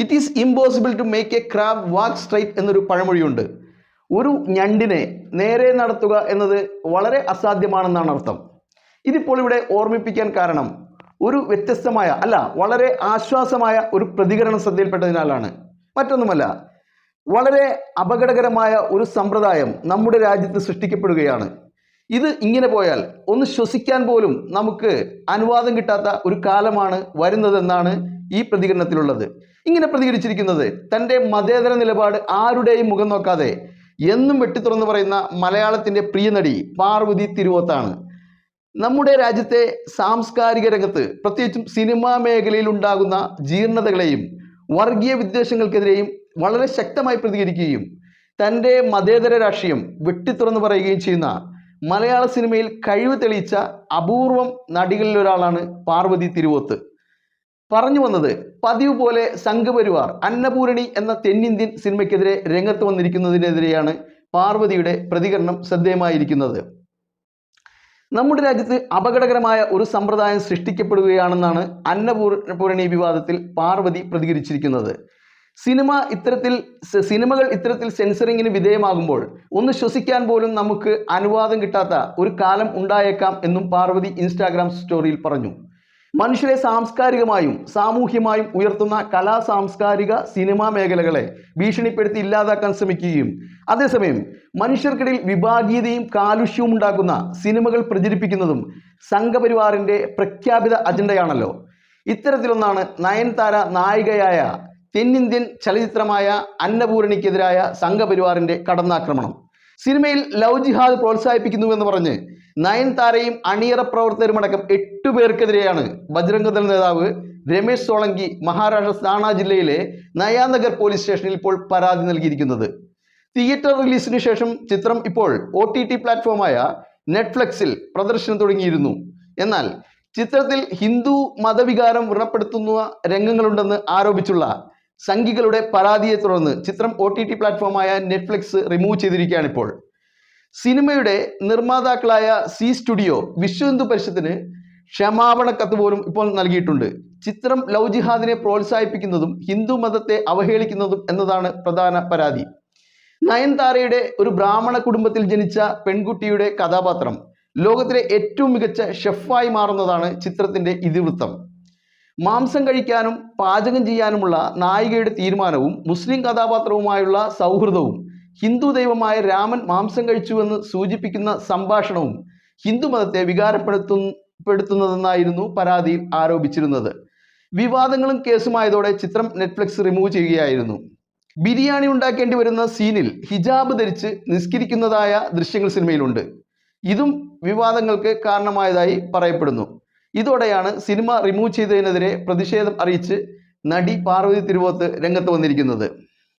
It is impossible to make a crab walk straight എന്നൊരു പഴമൊഴിയുണ്ട്. ഒരു ഞണ്ടിനെ നേരെ നടത്തുക എന്നത് വളരെ അസാധ്യമാണെന്നാണ് അർത്ഥം. ഇതിപ്പോൾ ഇവിടെ ഓർമ്മിപ്പിക്കാൻ കാരണം ഒരു വ്യത്യസ്തമായ അല്ല വളരെ ആശ്വാസമായ ഒരു പ്രതികരണം ശ്രദ്ധയിൽപ്പെട്ടതിനാലാണ്. മറ്റൊന്നുമല്ല വളരെ അപകടകരമായ ഒരു സമ്പ്രദായം നമ്മുടെ രാജ്യത്ത് സൃഷ്ടിക്കപ്പെടുകയാണ്. ഇത് ഇങ്ങനെ പോയാൽ ഒന്ന് ശ്വസിക്കാൻ പോലും നമുക്ക് അനുവാദം കിട്ടാത്ത ഒരു കാലമാണ് വരുന്നതെന്നാണ് ഈ പ്രതികരണത്തിലുള്ളത്. ഇങ്ങനെ പ്രതികരിച്ചിരിക്കുന്നത് തന്റെ മതേതര നിലപാട് ആരുടെയും മുഖം നോക്കാതെ എന്നും വെട്ടിത്തുറന്ന് പറയുന്ന മലയാളത്തിന്റെ പ്രിയ നടി പാർവതി തിരുവോത്താണ്. നമ്മുടെ രാജ്യത്തെ സാംസ്കാരിക രംഗത്ത് പ്രത്യേകിച്ചും സിനിമാ മേഖലയിൽ ഉണ്ടാകുന്ന ജീർണതകളെയും വർഗീയ വിദ്വേഷങ്ങൾക്കെതിരെയും വളരെ ശക്തമായി പ്രതികരിക്കുകയും തന്റെ മതേതര രാഷ്ട്രീയം വെട്ടിത്തുറന്ന് പറയുകയും ചെയ്യുന്ന മലയാള സിനിമയിൽ കഴിവ് തെളിയിച്ച അപൂർവം നടികളിൽ ഒരാളാണ് പാർവതി തിരുവോത്ത്. പറഞ്ഞു വന്നത് പതിവ് പോലെ സംഘപരിവാർ അന്നപൂരണി എന്ന തെന്നിന്ത്യൻ സിനിമയ്ക്കെതിരെ രംഗത്ത് വന്നിരിക്കുന്നതിനെതിരെയാണ് പാർവതിയുടെ പ്രതികരണം ശ്രദ്ധേയമായിരിക്കുന്നത്. നമ്മുടെ രാജ്യത്ത് അപകടകരമായ ഒരു സമ്പ്രദായം സൃഷ്ടിക്കപ്പെടുകയാണെന്നാണ് അന്നപൂരണി വിവാദത്തിൽ പാർവതി പ്രതികരിച്ചിരിക്കുന്നത്. സിനിമ ഇത്തരത്തിൽ സിനിമകൾ ഇത്തരത്തിൽ സെൻസറിങ്ങിന് വിധേയമാകുമ്പോൾ ഒന്ന് ശ്വസിക്കാൻ പോലും നമുക്ക് അനുവാദം കിട്ടാത്ത ഒരു കാലം ഉണ്ടായേക്കാം എന്നും പാർവതി ഇൻസ്റ്റാഗ്രാം സ്റ്റോറിയിൽ പറഞ്ഞു. മനുഷ്യരെ സാംസ്കാരികമായും സാമൂഹ്യമായും ഉയർത്തുന്ന കലാ സാംസ്കാരിക സിനിമാ മേഖലകളെ ഭീഷണിപ്പെടുത്തി ഇല്ലാതാക്കാൻ ശ്രമിക്കുകയും അതേസമയം മനുഷ്യർക്കിടയിൽ വിഭാഗീയതയും കാലുഷ്യവും ഉണ്ടാക്കുന്ന സിനിമകൾ പ്രചരിപ്പിക്കുന്നതും സംഘപരിവാറിന്റെ പ്രഖ്യാപിത അജണ്ടയാണല്ലോ. ഇത്തരത്തിലൊന്നാണ് നയൻതാര നായികയായ തെന്നിന്ത്യൻ ചലച്ചിത്രമായ അന്നപൂരണിക്കെതിരായ സംഘപരിവാറിന്റെ കടന്നാക്രമണം. സിനിമയിൽ ലവ് ജിഹാദ് പ്രോത്സാഹിപ്പിക്കുന്നുവെന്ന് പറഞ്ഞ് നയൻതാരയും അണിയറ പ്രവർത്തകരുമടക്കം എട്ടു പേർക്കെതിരെയാണ് ബജ്രംഗദൾ നേതാവ് രമേശ് സോളങ്കി മഹാരാഷ്ട്ര സാണ ജില്ലയിലെ നയാനഗർ പോലീസ് സ്റ്റേഷനിൽ ഇപ്പോൾ പരാതി നൽകിയിരിക്കുന്നത്. തിയേറ്റർ റിലീസിന് ശേഷം ചിത്രം ഇപ്പോൾ ഒ ടി ടി പ്ലാറ്റ്ഫോമായ നെറ്റ്ഫ്ലിക്സിൽ പ്രദർശനം തുടങ്ങിയിരുന്നു. എന്നാൽ ചിത്രത്തിൽ ഹിന്ദു മതവികാരം വ്രണപ്പെടുത്തുന്ന രംഗങ്ങളുണ്ടെന്ന് ആരോപിച്ചുള്ള സംഘികളുടെ പരാതിയെ തുടർന്ന് ചിത്രം ഒ ടി ടി പ്ലാറ്റ്ഫോമായ നെറ്റ്ഫ്ലിക്സ് റിമൂവ് ചെയ്തിരിക്കുകയാണ് ഇപ്പോൾ. സിനിമയുടെ നിർമ്മാതാക്കളായ സി സ്റ്റുഡിയോ വിശ്വ ഹിന്ദു പരിഷത്തിന് ക്ഷമാപണ കത്ത് പോലും ഇപ്പോൾ നൽകിയിട്ടുണ്ട്. ചിത്രം ലവ് ജിഹാദിനെ പ്രോത്സാഹിപ്പിക്കുന്നതും ഹിന്ദു മതത്തെ അവഹേളിക്കുന്നതും എന്നതാണ് പ്രധാന പരാതി. നയൻതാരയുടെ ഒരു ബ്രാഹ്മണ കുടുംബത്തിൽ ജനിച്ച പെൺകുട്ടിയുടെ കഥാപാത്രം ലോകത്തിലെ ഏറ്റവും മികച്ച ഷെഫായി മാറുന്നതാണ് ചിത്രത്തിന്റെ ഇതിവൃത്തം. മാംസം കഴിക്കാനും പാചകം ചെയ്യാനുമുള്ള നായികയുടെ തീരുമാനവും മുസ്ലിം കഥാപാത്രവുമായുള്ള സൗഹൃദവും ഹിന്ദു ദൈവമായ രാമൻ മാംസം കഴിച്ചുവെന്ന് സൂചിപ്പിക്കുന്ന സംഭാഷണവും ഹിന്ദു മതത്തെ വികാരപ്പെടുത്തുന്നതെന്നായിരുന്നു പരാതിയിൽ ആരോപിച്ചിരുന്നത്. വിവാദങ്ങളും കേസുമായതോടെ ചിത്രം നെറ്റ്ഫ്ലിക്സ് റിമൂവ് ചെയ്യുകയായിരുന്നു. ബിരിയാണി ഉണ്ടാക്കേണ്ടി വരുന്ന സീനിൽ ഹിജാബ് ധരിച്ച് നിസ്കരിക്കുന്നതായ ദൃശ്യങ്ങൾ സിനിമയിലുണ്ട്. ഇതും വിവാദങ്ങൾക്ക് കാരണമായതായി പറയപ്പെടുന്നു. ഇതോടെയാണ് സിനിമ റിമൂവ് ചെയ്തതിനെതിരെ പ്രതിഷേധം അറിയിച്ച് നടി പാർവതി തിരുവോത്ത് രംഗത്ത് വന്നിരിക്കുന്നത്.